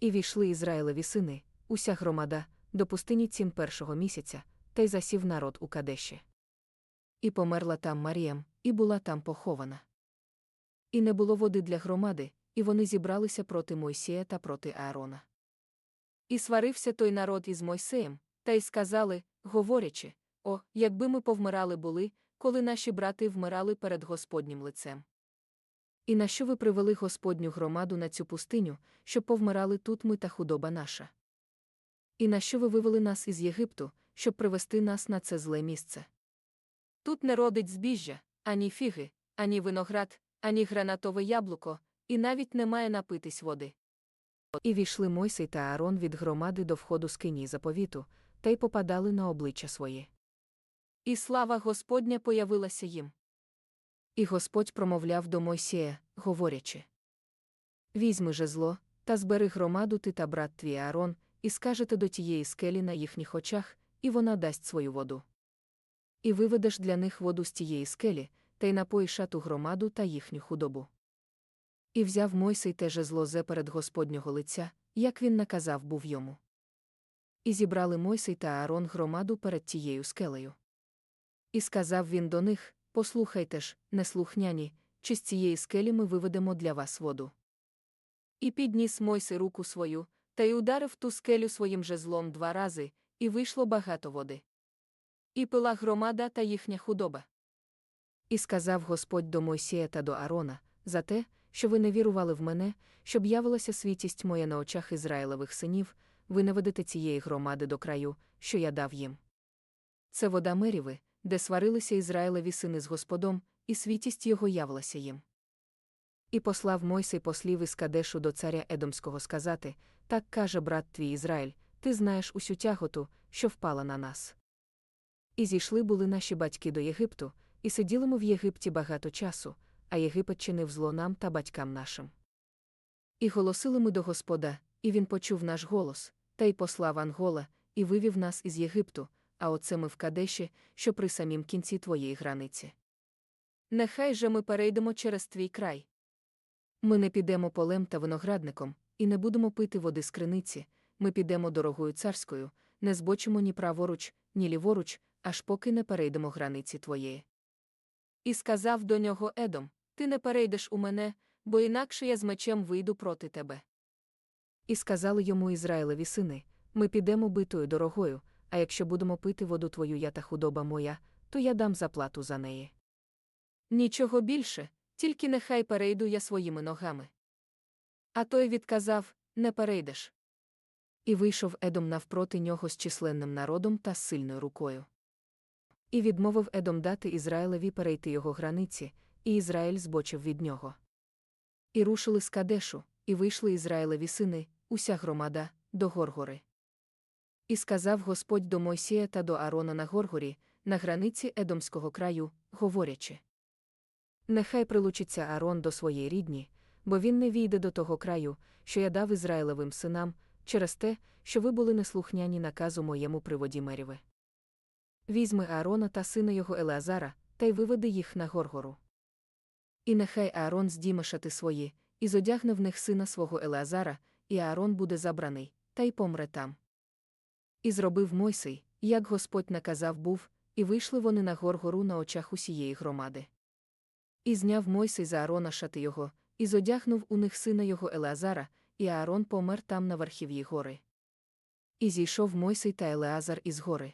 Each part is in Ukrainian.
І війшли Ізраїлеві сини, уся громада, до пустині цім першого місяця, та й засів народ у Кадеші. І померла там Маріям, і була там похована. І не було води для громади, і вони зібралися проти Мойсія та проти Аарона. І сварився той народ із Мойсеєм, та й сказали, говорячи: О, якби ми повмирали були, коли наші брати вмирали перед Господнім лицем. І на що ви привели Господню громаду на цю пустиню, щоб повмирали тут ми та худоба наша? І на що ви вивели нас із Єгипту, щоб привести нас на це зле місце? Тут не родить збіжжя, ані фіги, ані виноград, ані гранатове яблуко, і навіть немає напитись води. І війшли Мойсей та Аарон від громади до входу скині заповіту, та й попадали на обличчя своє. І слава Господня появилася їм. І Господь промовляв до Мойсія, говорячи: Візьми жезло, та збери громаду ти та брат твій Аарон, і скажете до тієї скелі на їхніх очах, і вона дасть свою воду. І виведеш для них воду з тієї скелі, та й напоїш ту громаду та їхню худобу. І взяв Мойсей те жезло зе перед Господнього лиця, як він наказав був йому. І зібрали Мойсей та Аарон громаду перед тією скелею. І сказав він до них: Послухайте ж, неслухняні, чи з цієї скелі ми виведемо для вас воду. І підніс Мойсей руку свою, та й ударив ту скелю своїм жезлом два рази, і вийшло багато води. І пила громада та їхня худоба. І сказав Господь до Мойсія та до Арона за те, що ви не вірували в мене, щоб явилася світість моя на очах Ізраїлевих синів, ви не ведете цієї громади до краю, що я дав їм. Це вода Меріви, де сварилися Ізраїлеві сини з Господом, і світість його явилася їм. І послав Мойсей послів із Кадешу до царя Едомського сказати так каже брат твій Ізраїль, ти знаєш усю тяготу, що впала на нас. І зійшли були наші батьки до Єгипту, і сиділи ми в Єгипті багато часу, а Єгипет чинив зло нам та батькам нашим. І голосили ми до Господа, і він почув наш голос, та й послав Ангола, і вивів нас із Єгипту, а оце ми в Кадеші, що при самім кінці твоєї границі. Нехай же ми перейдемо через твій край. Ми не підемо полем та виноградником, і не будемо пити води з криниці, ми підемо дорогою царською, не збочимо ні праворуч, ні ліворуч, аж поки не перейдемо границі твоєї. І сказав до нього Едом: Ти не перейдеш у мене, бо інакше я з мечем вийду проти тебе. І сказали йому Ізраїлеві сини: Ми підемо битою дорогою, а якщо будемо пити воду твою я та худоба моя, то я дам заплату за неї. Нічого більше, тільки нехай перейду я своїми ногами. А той відказав Не перейдеш. І вийшов Едом навпроти нього з численним народом та сильною рукою. І відмовив Едом дати Ізраїлеві перейти його границі, і Ізраїль збочив від нього. І рушили з Кадешу, і вийшли Ізраїлеві сини, уся громада, до Горгори. І сказав Господь до Мойсія та до Аарона на Горгорі, на границі Едомського краю, говорячи: Нехай прилучиться Аарон до своєї рідні, бо він не війде до того краю, що я дав Ізраїлевим синам, через те, що ви були неслухняні наказу моєму приводі Меріве. Візьми Аарона та сина його Елеазара, та й виведи їх на Горгору. І нехай Аарон здійме шати свої, і зодягне в них сина свого Елеазара, і Аарон буде забраний, та й помре там. І зробив Мойсей, як Господь наказав був, і вийшли вони на Горгору на очах усієї громади. І зняв Мойсей за Аарона шати його, і зодягнув у них сина його Елеазара, і Аарон помер там на верхів'ї гори. І зійшов Мойсей та Елеазар із гори.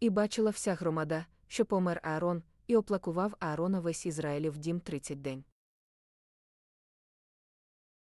І бачила вся громада, що помер Аарон, і оплакував Аарона весь Ізраїлів дім тридцять день.